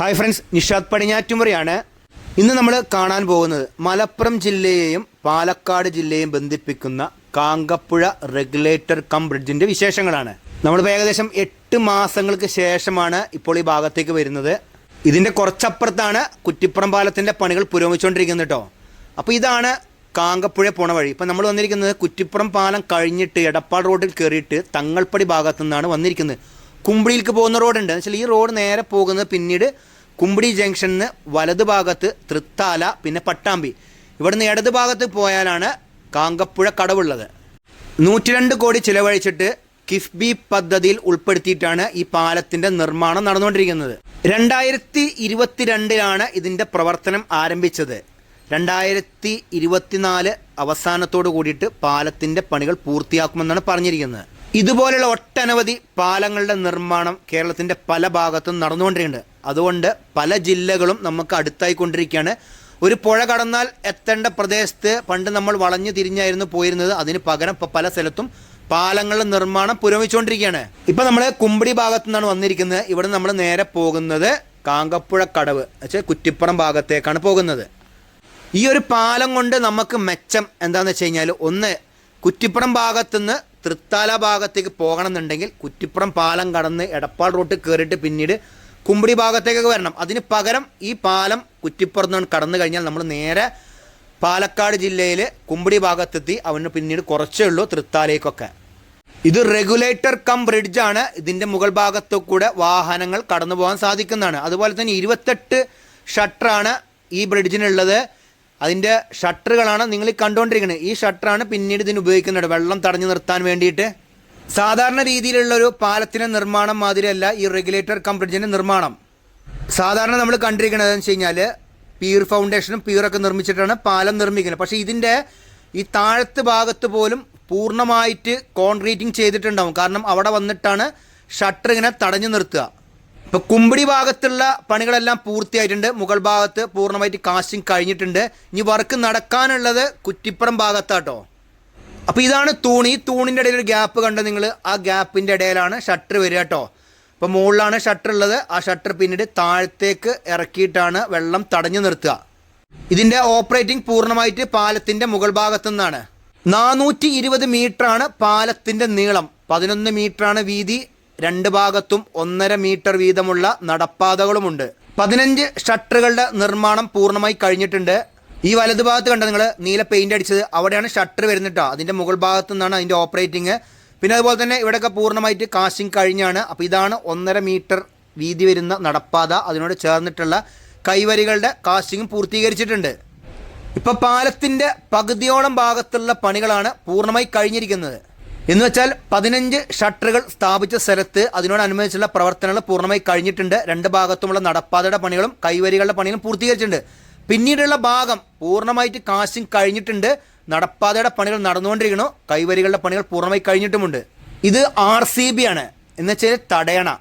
Hi friends Nishad പടിഞ്ഞാറ്റുമുറിയാണ് ഇന്ന് നമ്മൾ കാണാൻ പോകുന്നത് മലപ്പുറം ജില്ലയെയും പാലക്കാട് ജില്ലയെയും ബന്ധിപ്പിക്കുന്ന കാങ്കപ്പുഴ റെഗുലേറ്റർ കം ബ്രിഡ്ജിന്റെ വിശേഷങ്ങളാണ്. നമ്മളിപ്പോൾ ഏകദേശം എട്ട് മാസങ്ങൾക്ക് ശേഷമാണ് ഇപ്പോൾ ഈ ഭാഗത്തേക്ക് വരുന്നത്. ഇതിന്റെ കുറച്ചപ്പുറത്താണ് കുറ്റിപ്പുറം പാലത്തിന്റെ പണികൾ പുരോഗമിച്ചുകൊണ്ടിരിക്കുന്നത് കേട്ടോ അപ്പോൾ ഇതാണ് കാങ്കപ്പുഴ പോണ വഴി. ഇപ്പം നമ്മൾ വന്നിരിക്കുന്നത് കുറ്റിപ്പുറം പാലം കഴിഞ്ഞിട്ട് എടപ്പാൾ റോഡിൽ കയറിയിട്ട് തങ്ങൾപ്പടി ഭാഗത്തു നിന്നാണ് വന്നിരിക്കുന്നത്. കുമ്പിടിയിലേക്ക് പോകുന്ന റോഡുണ്ട്. എന്ന് വെച്ചാൽ ഈ റോഡ് നേരെ പോകുന്നത് പിന്നീട് കുമ്പിടി ജംഗ്ഷനിൽ നിന്ന് വലത് ഭാഗത്ത് തൃത്താല പിന്നെ പട്ടാമ്പി. ഇവിടുന്ന് ഇടത് ഭാഗത്ത് പോയാലാണ് കാങ്കപ്പുഴ കടവുള്ളത്. നൂറ്റിരണ്ട് കോടി ചിലവഴിച്ചിട്ട് കിഫ്ബി പദ്ധതിയിൽ ഉൾപ്പെടുത്തിയിട്ടാണ് ഈ പാലത്തിന്റെ നിർമ്മാണം നടന്നുകൊണ്ടിരിക്കുന്നത്. രണ്ടായിരത്തി ഇരുപത്തിരണ്ടിലാണ് ഇതിന്റെ പ്രവർത്തനം ആരംഭിച്ചത്. രണ്ടായിരത്തി ഇരുപത്തിനാല് അവസാനത്തോട് കൂടിയിട്ട് പാലത്തിന്റെ പണികൾ പൂർത്തിയാക്കുമെന്നാണ് പറഞ്ഞിരിക്കുന്നത്. ഇതുപോലുള്ള ഒട്ടനവധി പാലങ്ങളുടെ നിർമ്മാണം കേരളത്തിന്റെ പല ഭാഗത്തും നടന്നുകൊണ്ടിരിക്കുന്നുണ്ട്. അതുകൊണ്ട് പല ജില്ലകളും നമുക്ക് അടുത്തായിക്കൊണ്ടിരിക്കുകയാണ്. ഒരു പുഴ കടന്നാൽ എത്തേണ്ട പ്രദേശത്ത് പണ്ട് നമ്മൾ വളഞ്ഞു തിരിഞ്ഞായിരുന്നു പോയിരുന്നത്. അതിന് പകരം ഇപ്പോൾ പല സ്ഥലത്തും പാലങ്ങളുടെ നിർമ്മാണം പുരോഗമിച്ചുകൊണ്ടിരിക്കുകയാണ്. ഇപ്പം നമ്മൾ കുമ്പിടി ഭാഗത്തു നിന്നാണ് വന്നിരിക്കുന്നത്. ഇവിടെ നമ്മൾ നേരെ പോകുന്നത് കാങ്കപ്പുഴ കടവ് വെച്ചാൽ കുറ്റിപ്പുറം ഭാഗത്തേക്കാണ് പോകുന്നത്. ഈ ഒരു പാലം കൊണ്ട് നമുക്ക് മെച്ചം എന്താണെന്ന് വെച്ച് കഴിഞ്ഞാൽ ഒന്ന് കുറ്റിപ്പുറം ഭാഗത്തുനിന്ന് തൃത്താല ഭാഗത്തേക്ക് പോകണമെന്നുണ്ടെങ്കിൽ കുറ്റിപ്പുറം പാലം കടന്ന് എടപ്പാൾ റോട്ട് കയറിയിട്ട് പിന്നീട് കുമ്പിടി ഭാഗത്തേക്കൊക്കെ വരണം. അതിന് പകരം ഈ പാലം കുറ്റിപ്പുറത്ത് നിന്ന് കടന്നു കഴിഞ്ഞാൽ നമ്മൾ നേരെ പാലക്കാട് ജില്ലയിൽ കുമ്പിടി ഭാഗത്തെത്തി അവന് പിന്നീട് കുറച്ചേ ഉള്ളൂ തൃത്താലേക്കൊക്കെ ഇത് റെഗുലേറ്റർ കം ബ്രിഡ്ജാണ്. ഇതിന്റെ മുകൾ ഭാഗത്തു കൂടെ വാഹനങ്ങൾ കടന്നു പോകാൻ സാധിക്കുന്നതാണ്. അതുപോലെ തന്നെ ഇരുപത്തെട്ട് ഷട്ടറാണ് ഈ ബ്രിഡ്ജിനുള്ളത്. അതിന്റെ ഷട്ടറുകളാണ് നിങ്ങൾ കണ്ടുകൊണ്ടിരിക്കുന്നത് ഈ ഷട്ടറാണ് പിന്നീട് ഇതിന് ഉപയോഗിക്കുന്നത്. വെള്ളം തടഞ്ഞു നിർത്താൻ വേണ്ടിയിട്ട്. സാധാരണ രീതിയിലുള്ള ഒരു പാലത്തിന്റെ നിർമ്മാണം മാതിരിയല്ല ഈ റെഗുലേറ്റർ കം ബ്രിഡ്ജിന്റെ നിർമ്മാണം. സാധാരണ നമ്മൾ കണ്ടിരിക്കുന്നത് എന്ന് വെച്ച് കഴിഞ്ഞാൽ പീർ ഫൗണ്ടേഷനും പീറൊക്കെ നിർമ്മിച്ചിട്ടാണ് പാലം നിർമ്മിക്കുന്നത്. പക്ഷേ ഇതിന്റെ ഈ താഴത്ത് ഭാഗത്ത് പോലും പൂർണമായിട്ട് കോൺക്രീറ്റിംഗ് ചെയ്തിട്ടുണ്ടാവും. കാരണം അവിടെ വന്നിട്ടാണ് ഷട്ടർ ഇങ്ങനെ തടഞ്ഞു നിർത്തുക. ഇപ്പോൾ കുമ്പിടി ഭാഗത്തുള്ള പണികളെല്ലാം പൂർത്തിയായിട്ടുണ്ട്. മുകൾ ഭാഗത്ത് പൂർണമായിട്ട് കാസ്റ്റിംഗ് കഴിഞ്ഞിട്ടുണ്ട്. ഇനി വർക്ക് നടക്കാനുള്ളത് കുറ്റിപ്പുറം ഭാഗത്താട്ടോ. അപ്പോൾ ഇതാണ് തൂണി. തൂണിന്റെ ഇടയിൽ ഒരു ഗ്യാപ്പ് കണ്ട് നിങ്ങൾ ആ ഗ്യാപ്പിന്റെ ഇടയിലാണ് ഷട്ടർ വരിക കേട്ടോ അപ്പോൾ മുകളിലാണ് ഷട്ടർ ഉള്ളത്. ആ ഷട്ടർ പിന്നീട് താഴത്തേക്ക് ഇറക്കിയിട്ടാണ് വെള്ളം തടഞ്ഞു നിർത്തുക. ഇതിന്റെ ഓപ്പറേറ്റിംഗ് പൂർണമായിട്ട് പാലത്തിന്റെ മുകൾ ഭാഗത്തു നിന്നാണ്. നാനൂറ്റി ഇരുപത് മീറ്ററാണ് പാലത്തിന്റെ നീളം. പതിനൊന്ന് മീറ്ററാണ് വീതി. രണ്ട് ഭാഗത്തും ഒന്നര മീറ്റർ വീതമുള്ള നടപ്പാതകളുമുണ്ട്. പതിനഞ്ച് ഷട്ടറുകളുടെ നിർമ്മാണം പൂർണമായി കഴിഞ്ഞിട്ടുണ്ട്. ഈ വലതു ഭാഗത്ത് കണ്ട നിങ്ങൾ നീല പെയിന്റ് അടിച്ചത്. അവിടെയാണ് ഷട്ടർ വരുന്നിട്ടോ അതിന്റെ മുകൾ ഭാഗത്തു നിന്നാണ് അതിന്റെ ഓപ്പറേറ്റിംഗ് പിന്നെ അതുപോലെ തന്നെ ഇവിടെയൊക്കെ പൂർണമായിട്ട് കാശിങ് കഴിഞ്ഞാണ്. അപ്പോൾ ഇതാണ് ഒന്നര മീറ്റർ വീതി വരുന്ന നടപ്പാത. അതിനോട് ചേർന്നിട്ടുള്ള കൈവരികളുടെ കാശിങ്ങും പൂർത്തീകരിച്ചിട്ടുണ്ട്. ഇപ്പോൾ പാലത്തിന്റെ പകുതിയോളം ഭാഗത്തുള്ള പണികളാണ് പൂർണമായി കഴിഞ്ഞിരിക്കുന്നത്. എന്ന് വെച്ചാൽ പതിനഞ്ച് ഷട്ടറുകൾ സ്ഥാപിച്ച സ്ഥലത്ത് അതിനോടനുബന്ധിച്ചുള്ള പ്രവർത്തനങ്ങൾ പൂർണമായി കഴിഞ്ഞിട്ടുണ്ട്. രണ്ട് ഭാഗത്തുമുള്ള നടപ്പാതയുടെ പണികളും കൈവരികളുടെ പണികളും പൂർത്തീകരിച്ചിട്ടുണ്ട്. പിന്നീടുള്ള ഭാഗം പൂർണമായിട്ട് കാശിങ് കഴിഞ്ഞിട്ടുണ്ട്. നടപ്പാതയുടെ പണികൾ നടന്നുകൊണ്ടിരിക്കണു കൈവരികളുടെ പണികൾ പൂർണമായി കഴിഞ്ഞിട്ടുമുണ്ട്. ഇത് ആർ സി ബി ആണ്. എന്ന് വെച്ചാൽ തടയണ.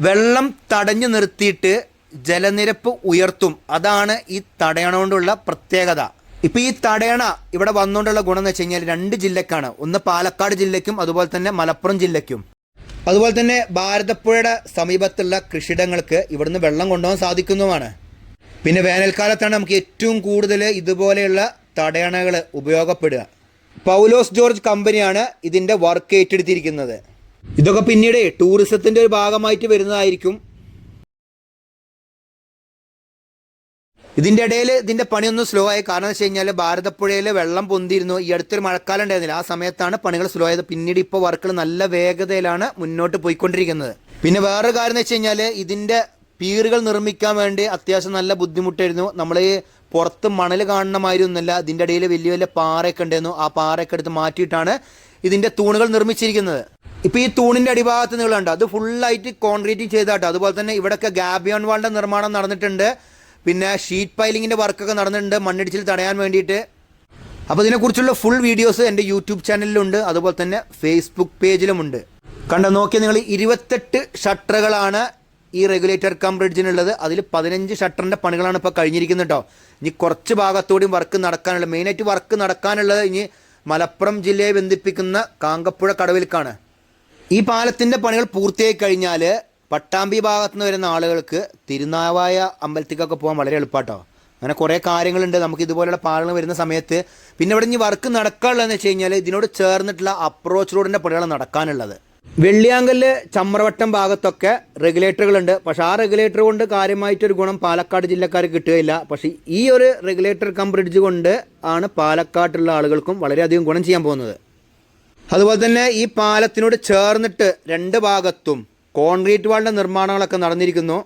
വെള്ളം തടഞ്ഞു നിർത്തിയിട്ട് ജലനിരപ്പ് ഉയർത്തും. അതാണ് ഈ തടയണ കൊണ്ടുള്ള പ്രത്യേകത. ഇപ്പൊ ഈ തടയണ ഇവിടെ വന്നുകൊണ്ടുള്ള ഗുണം എന്ന് വെച്ച് കഴിഞ്ഞാൽ രണ്ട് ജില്ലക്കാണ്. ഒന്ന് പാലക്കാട് ജില്ലയ്ക്കും അതുപോലെ തന്നെ മലപ്പുറം ജില്ലയ്ക്കും. അതുപോലെ തന്നെ ഭാരതപ്പുഴയുടെ സമീപത്തുള്ള കൃഷിയിടങ്ങൾക്ക് ഇവിടുന്ന് വെള്ളം കൊണ്ടുപോകാൻ സാധിക്കുന്നതുമാണ്. പിന്നെ വേനൽക്കാലത്താണ് നമുക്ക് ഏറ്റവും കൂടുതൽ ഇതുപോലെയുള്ള തടയണകൾ ഉപയോഗപ്പെടുക. പൗലോസ് ജോർജ് കമ്പനിയാണ് ഇതിന്റെ വർക്ക് ഏറ്റെടുത്തിരിക്കുന്നത്. ഇതൊക്കെ പിന്നീട് ടൂറിസത്തിന്റെ ഒരു ഭാഗമായിട്ട് വരുന്നതായിരിക്കും ഇതിന്റെ ഇടയിൽ ഇതിന്റെ പണിയൊന്നും സ്ലോ ആയി. കാരണം വെച്ച് കഴിഞ്ഞാൽ ഭാരതപ്പുഴയിൽ വെള്ളം പൊന്തിയിരുന്നു. ഈ അടുത്തൊരു മഴക്കാലം ഉണ്ടായിരുന്നില്ല. ആ സമയത്താണ് പണികൾ സ്ലോ ആയത്. പിന്നീട് ഇപ്പോൾ വർക്കുകൾ നല്ല വേഗതയിലാണ് മുന്നോട്ട് പോയിക്കൊണ്ടിരിക്കുന്നത്. പിന്നെ വേറൊരു കാര്യം എന്ന് വെച്ച് കഴിഞ്ഞാൽ ഇതിന്റെ പീറുകൾ നിർമ്മിക്കാൻ വേണ്ടി അത്യാവശ്യം നല്ല ബുദ്ധിമുട്ടായിരുന്നു. നമ്മൾ പുറത്ത് മണൽ ഒന്നുമല്ല. ഇതിന്റെ ഇടയിൽ വലിയ വലിയ പാറയൊക്കെ ഉണ്ടായിരുന്നു. ആ പാറയൊക്കെ എടുത്ത് മാറ്റിയിട്ടാണ് ഇതിന്റെ തൂണുകൾ നിർമ്മിച്ചിരിക്കുന്നത്. ഇപ്പൊ ഈ തൂണിന്റെ അടിഭാഗത്ത് നിങ്ങളുണ്ട് അത് ഫുള്ളായിട്ട് കോൺക്രീറ്റിംഗ് ചെയ്താട്ടോ അതുപോലെ തന്നെ ഇവിടെയൊക്കെ ഗാബിയോൺ വാളിന്റെ നിർമ്മാണം നടന്നിട്ടുണ്ട്. പിന്നെ ഷീറ്റ് പൈലിങ്ങിന്റെ വർക്കൊക്കെ നടന്നിട്ടുണ്ട്. മണ്ണിടിച്ചിൽ തടയാൻ വേണ്ടിയിട്ട്. അപ്പോൾ ഇതിനെക്കുറിച്ചുള്ള ഫുൾ വീഡിയോസ് എന്റെ യൂട്യൂബ് ചാനലിലുണ്ട് അതുപോലെ തന്നെ ഫേസ്ബുക്ക് പേജിലുമുണ്ട് കണ്ട നോക്കിയാൽ നിങ്ങൾ? ഇരുപത്തെട്ട് ഷട്ടറുകളാണ് ഈ റെഗുലേറ്റർ കം ബ്രിഡ്ജിനുള്ളത് അതിൽ പതിനഞ്ച് ഷട്ടറിന്റെ പണികളാണ് ഇപ്പോൾ കഴിഞ്ഞിരിക്കുന്നത് കേട്ടോ ഇനി കുറച്ച് ഭാഗത്തോടെയും വർക്ക് നടക്കാനുള്ളത്. മെയിനായിട്ട് വർക്ക് നടക്കാനുള്ളത് ഇനി മലപ്പുറം ജില്ലയെ ബന്ധിപ്പിക്കുന്ന കാങ്കപ്പുഴ കടവിൽക്കാണ്. ഈ പാലത്തിന്റെ പണികൾ പൂർത്തിയായി കഴിഞ്ഞാൽ പട്ടാമ്പി ഭാഗത്തു നിന്ന് വരുന്ന ആളുകൾക്ക് തിരുനാവായ അമ്പലത്തിക്കൊക്കെ പോകാൻ വളരെ എളുപ്പാട്ടോ. അങ്ങനെ കുറേ കാര്യങ്ങളുണ്ട്. നമുക്ക് ഇതുപോലെയുള്ള പാലങ്ങൾ വരുന്ന സമയത്ത് പിന്നെ ഇവിടെ ഇനി വർക്ക് നടക്കാനുള്ളതെന്ന് വെച്ച് കഴിഞ്ഞാൽ ഇതിനോട് ചേർന്നിട്ടുള്ള അപ്രോച്ച് റോഡിന്റെ പണികളാണ് നടക്കാനുള്ളത്. വെള്ളിയാങ്കല്ല് ചമ്രവട്ടം ഭാഗത്തൊക്കെ റെഗുലേറ്ററുകളുണ്ട് പക്ഷേ ആ റെഗുലേറ്റർ കൊണ്ട് കാര്യമായിട്ടൊരു ഗുണം പാലക്കാട് ജില്ലക്കാർക്ക് കിട്ടുകയില്ല. പക്ഷേ ഈ ഒരു റെഗുലേറ്റർ കം ബ്രിഡ്ജ് കൊണ്ട് ആണ് പാലക്കാട്ടുള്ള ആളുകൾക്കും വളരെയധികം ഗുണം ചെയ്യാൻ പോകുന്നത്. അതുപോലെ തന്നെ ഈ പാലത്തിനോട് ചേർന്നിട്ട് രണ്ട് ഭാഗത്തും കോൺക്രീറ്റ് വാളിന്റെ നിർമ്മാണങ്ങളൊക്കെ നടന്നിരിക്കുന്നു.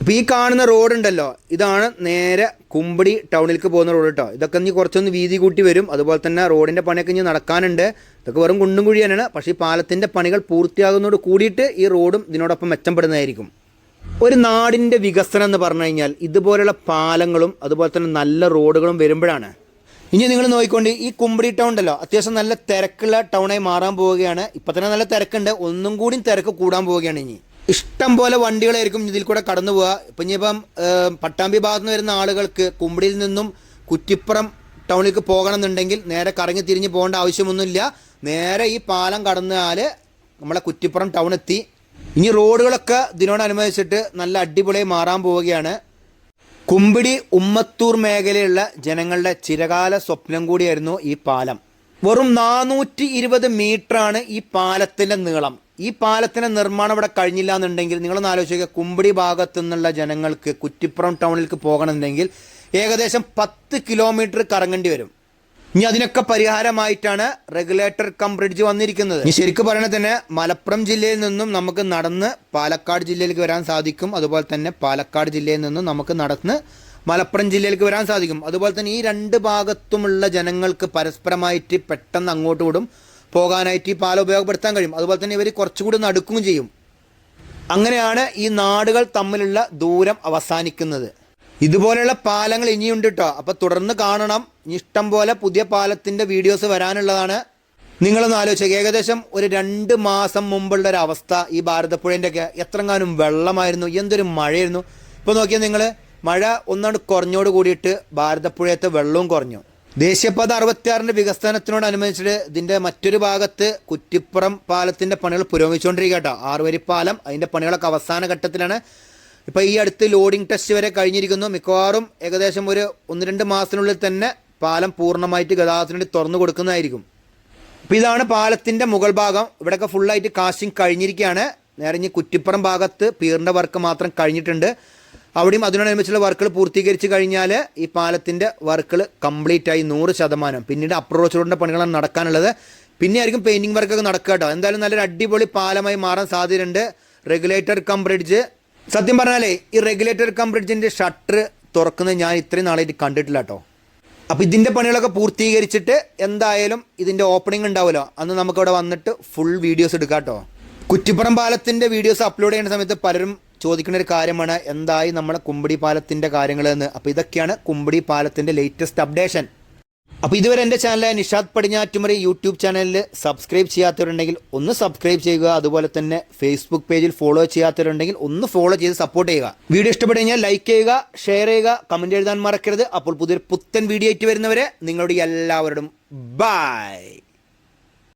അപ്പോൾ ഈ കാണുന്ന റോഡ് ഉണ്ടല്ലോ. ഇതാണ് നേരെ കുമ്പടി ടൗണിലേക്ക് പോകുന്ന റോഡ് കേട്ടോ. ഇതൊക്കെ ഇനി കുറച്ചൊന്ന് വീതി കൂട്ടി വരും. അതുപോലെ തന്നെ റോഡിന്റെ പണിയൊക്കെ ഇനി നടക്കാനുണ്ട്. ഇതൊക്കെ വെറും കുണ്ടും കുഴി തന്നെയാണ്. പക്ഷേ ഈ പാലത്തിന്റെ പണികൾ പൂർത്തിയാകുന്നതോട് കൂടിയിട്ട് ഈ റോഡും ഇതിനോടൊപ്പം മെച്ചപ്പെടുന്നതായിരിക്കും. ഒരു നാടിന്റെ വികസനം എന്ന് പറഞ്ഞു കഴിഞ്ഞാൽ ഇതുപോലെയുള്ള പാലങ്ങളും അതുപോലെ തന്നെ നല്ല റോഡുകളും വരുമ്പോഴാണ് ഇനി നിങ്ങൾ നോക്കിക്കൊണ്ട് ഈ കുമ്പടി ടൗൺ ഉണ്ടല്ലോ അത്യാവശ്യം നല്ല തിരക്കുള്ള ടൗണായി മാറാൻ പോവുകയാണ്. ഇപ്പം തന്നെ നല്ല തിരക്കുണ്ട് ഒന്നും കൂടി തിരക്ക് കൂടാൻ പോവുകയാണ് ഇനി. ഇഷ്ടം പോലെ വണ്ടികളായിരിക്കും ഇതിൽ കൂടെ കടന്നു പോവുക. ഇപ്പം ഇനിയിപ്പം പട്ടാമ്പി ഭാഗത്ത് നിന്ന് വരുന്ന ആളുകൾക്ക് കുമ്പടിയിൽ നിന്നും കുറ്റിപ്പുറം ടൗണിലേക്ക് പോകണമെന്നുണ്ടെങ്കിൽ നേരെ കറങ്ങി തിരിഞ്ഞ് പോകേണ്ട ആവശ്യമൊന്നുമില്ല. നേരെ ഈ പാലം കടന്നാൽ നമ്മളെ കുറ്റിപ്പുറം ടൗൺ എത്തി. ഇനി റോഡുകളൊക്കെ ഇതിനോടനുബന്ധിച്ചിട്ട് നല്ല അടിപൊളിയായി മാറാൻ പോവുകയാണ്. കുമ്പിടി ഉമ്മത്തൂർ മേഖലയിലുള്ള ജനങ്ങളുടെ ചിരകാല സ്വപ്നം കൂടിയായിരുന്നു ഈ പാലം. വെറും നാനൂറ്റി ഇരുപത് മീറ്ററാണ് ഈ പാലത്തിന്റെ നീളം. ഈ പാലത്തിന്റെ നിർമ്മാണം ഇവിടെ കഴിഞ്ഞില്ല എന്നുണ്ടെങ്കിൽ നിങ്ങളൊന്ന് ആലോചിക്കുക കുമ്പിടി ഭാഗത്തു നിന്നുള്ള ജനങ്ങൾക്ക് കുറ്റിപ്പുറം ടൗണിലേക്ക് പോകണമെന്നുണ്ടെങ്കിൽ ഏകദേശം പത്ത് കിലോമീറ്റർ കറങ്ങേണ്ടി വരും. ഇനി അതിനൊക്കെ പരിഹാരമായിട്ടാണ് റെഗുലേറ്റർ കം ബ്രിഡ്ജ് വന്നിരിക്കുന്നത്. ഇനി ശരിക്കും പറയണത് തന്നെ മലപ്പുറം ജില്ലയിൽ നിന്നും നമുക്ക് നടന്ന് പാലക്കാട് ജില്ലയിലേക്ക് വരാൻ സാധിക്കും. അതുപോലെ തന്നെ പാലക്കാട് ജില്ലയിൽ നിന്നും നമുക്ക് നടന്ന് മലപ്പുറം ജില്ലയിലേക്ക് വരാൻ സാധിക്കും. അതുപോലെ തന്നെ ഈ രണ്ട് ഭാഗത്തുമുള്ള ജനങ്ങൾക്ക് പരസ്പരമായിട്ട് പെട്ടെന്ന് അങ്ങോട്ടും കൂടും പോകാനായിട്ട് ഈ പാലം ഉപയോഗപ്പെടുത്താൻ കഴിയും. അതുപോലെ തന്നെ ഇവർ കുറച്ചുകൂടി നടക്കുകയും ചെയ്യും. അങ്ങനെയാണ് ഈ നാടുകൾ തമ്മിലുള്ള ദൂരം അവസാനിക്കുന്നത്. ഇതുപോലെയുള്ള പാലങ്ങൾ ഇനിയുണ്ട് കേട്ടോ അപ്പോൾ തുടർന്ന് കാണണം. ഇഷ്ടം പോലെ പുതിയ പാലത്തിന്റെ വീഡിയോസ് വരാനുള്ളതാണ്. നിങ്ങളൊന്ന് ആലോചിക്കുക ഏകദേശം ഒരു രണ്ട് മാസം മുമ്പുള്ള ഒരു അവസ്ഥ ഈ ഭാരതപ്പുഴേന്റെ ഒക്കെ. എത്രങ്ങാനും വെള്ളമായിരുന്നു. എന്തൊരു മഴയായിരുന്നു. ഇപ്പോൾ നോക്കിയാൽ നിങ്ങൾ മഴ ഒന്നാണ്ട് കുറഞ്ഞോട് കൂടിയിട്ട് ഭാരതപ്പുഴയത്തെ വെള്ളവും കുറഞ്ഞു. ദേശീയപാത അറുപത്തിയാറിന്റെ വികസനത്തിനോടനുബന്ധിച്ചിട്ട് ഇതിന്റെ മറ്റൊരു ഭാഗത്ത് കുറ്റിപ്പുറം പാലത്തിന്റെ പണികൾ പുരോഗമിച്ചുകൊണ്ടിരിക്കുക കേട്ടോ ആറുവരി പാലം അതിന്റെ പണികളൊക്കെ അവസാന ഘട്ടത്തിലാണ്. ഇപ്പോൾ ഈ അടുത്ത് ലോഡിംഗ് ടെസ്റ്റ് വരെ കഴിഞ്ഞിരിക്കുന്നു. മിക്കവാറും ഏകദേശം ഒരു ഒന്ന് രണ്ട് മാസത്തിനുള്ളിൽ തന്നെ പാലം പൂർണമായിട്ട് ഗതാഗതത്തിന് വേണ്ടി തുറന്നു കൊടുക്കുന്നതായിരിക്കും. അപ്പോൾ ഇതാണ് പാലത്തിന്റെ മുകൾ ഭാഗം. ഇവിടെയൊക്കെ ഫുള്ളായിട്ട് കാസ്റ്റിംഗ് കഴിഞ്ഞിരിക്കുകയാണ്. നേരെ ഇനി കുറ്റിപ്പുറം ഭാഗത്ത് പീറിന്റെ വർക്ക് മാത്രം കഴിഞ്ഞിട്ടുണ്ട്. അവിടെയും അതിനോടനുബന്ധിച്ചുള്ള വർക്കുകൾ പൂർത്തീകരിച്ച് കഴിഞ്ഞാൽ ഈ പാലത്തിന്റെ വർക്കുകൾ കംപ്ലീറ്റ് ആയി നൂറ് ശതമാനം. പിന്നീട് അപ്രോച്ച് റോഡിന്റെ പണികളാണ് നടക്കാനുള്ളത്. പിന്നെ ആയിരിക്കും പെയിന്റിങ് വർക്കൊക്കെ നടക്കുക കേട്ടോ. എന്തായാലും നല്ലൊരു അടിപൊളി പാലമായി മാറാൻ സാധ്യതയുണ്ട്. റെഗുലേറ്റർ കം ബ്രിഡ്ജ് സത്യം പറഞ്ഞാലേ ഈ റെഗുലേറ്റർ കം ഷട്ടർ തുറക്കുന്നത് ഞാൻ ഇത്രയും നാളായിട്ട് കണ്ടിട്ടില്ല കേട്ടോ അപ്പോൾ ഇതിന്റെ പണികളൊക്കെ പൂർത്തീകരിച്ചിട്ട് എന്തായാലും ഇതിന്റെ ഓപ്പണിംഗ് ഉണ്ടാവുമല്ലോ. അന്ന് നമുക്ക് നമുക്കവിടെ വന്നിട്ട് ഫുൾ വീഡിയോസ് എടുക്കാം കേട്ടോ കുറ്റിപ്പുറം പാലത്തിന്റെ വീഡിയോസ് അപ്ലോഡ് ചെയ്യുന്ന സമയത്ത് പലരും ചോദിക്കുന്ന ഒരു കാര്യമാണ് എന്തായി നമ്മുടെ കുമ്പടി പാലത്തിന്റെ കാര്യങ്ങൾ എന്ന് അപ്പോൾ ഇതൊക്കെയാണ് കുമ്പടി പാലത്തിന്റെ ലേറ്റസ്റ്റ് അപ്ഡേഷൻ അപ്പോൾ ഇതുവരെ എന്റെ ചാനലായ നിഷാദ് പടിഞ്ഞാറ്റുമറി യൂട്യൂബ് ചാനലിൽ സബ്സ്ക്രൈബ് ചെയ്യാത്തവരുണ്ടെങ്കിൽ ഒന്ന് സബ്സ്ക്രൈബ് ചെയ്യുക. അതുപോലെ തന്നെ ഫേസ്ബുക്ക് പേജിൽ ഫോളോ ചെയ്യാത്തവരുണ്ടെങ്കിൽ ഒന്ന് ഫോളോ ചെയ്ത് സപ്പോർട്ട് ചെയ്യുക. വീഡിയോ ഇഷ്ടപ്പെട്ടു കഴിഞ്ഞാൽ ലൈക്ക് ചെയ്യുക ഷെയർ ചെയ്യുക കമന്റ് എഴുതാൻ മറക്കരുത്. അപ്പോൾ പുതിയൊരു പുത്തൻ വീഡിയോ ആയിട്ട് വരുന്നവരെ നിങ്ങളുടെ എല്ലാവരോടും ബൈ